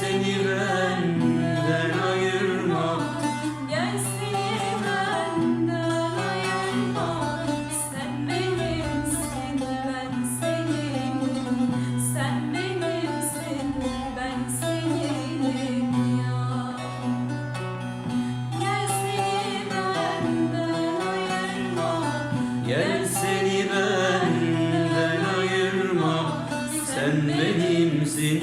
seni benden ayırma. Gel benden ayırma. Sen benimsin ben seninim Sen benimsin ben seninim ya Gel benden ayırma. Gel benden ayırma. Sen benimsin.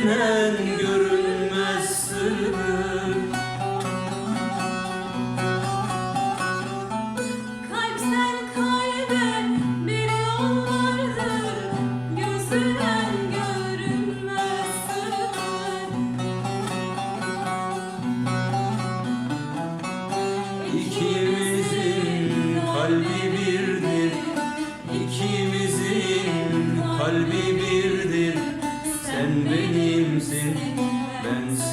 Gözünen görünmez sırdır Kalpten kalbe bir yol vardır Gözünden görünmez İkimizin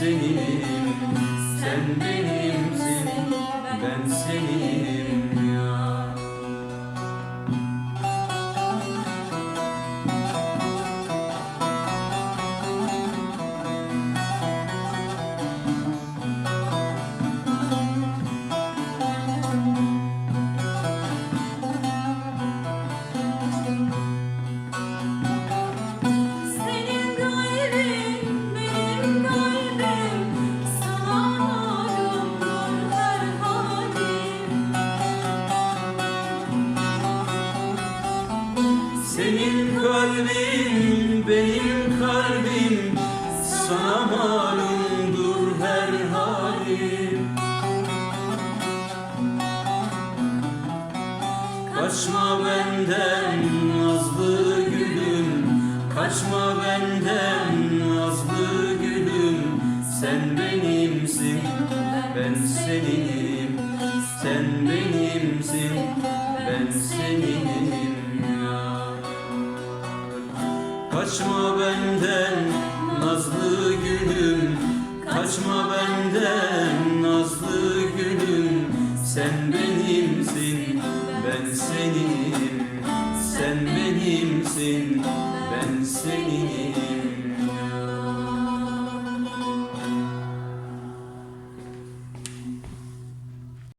ben seninim Sen benimsin Senin kalbin benim kalbim Sana malumdur her halim. Kaçma benden nazlı gülüm Kaçma benden nazlı gülüm. Sen benimsin ben seninim Kaçma benden nazlı gülüm Kaçma benden nazlı gülüm. Sen benim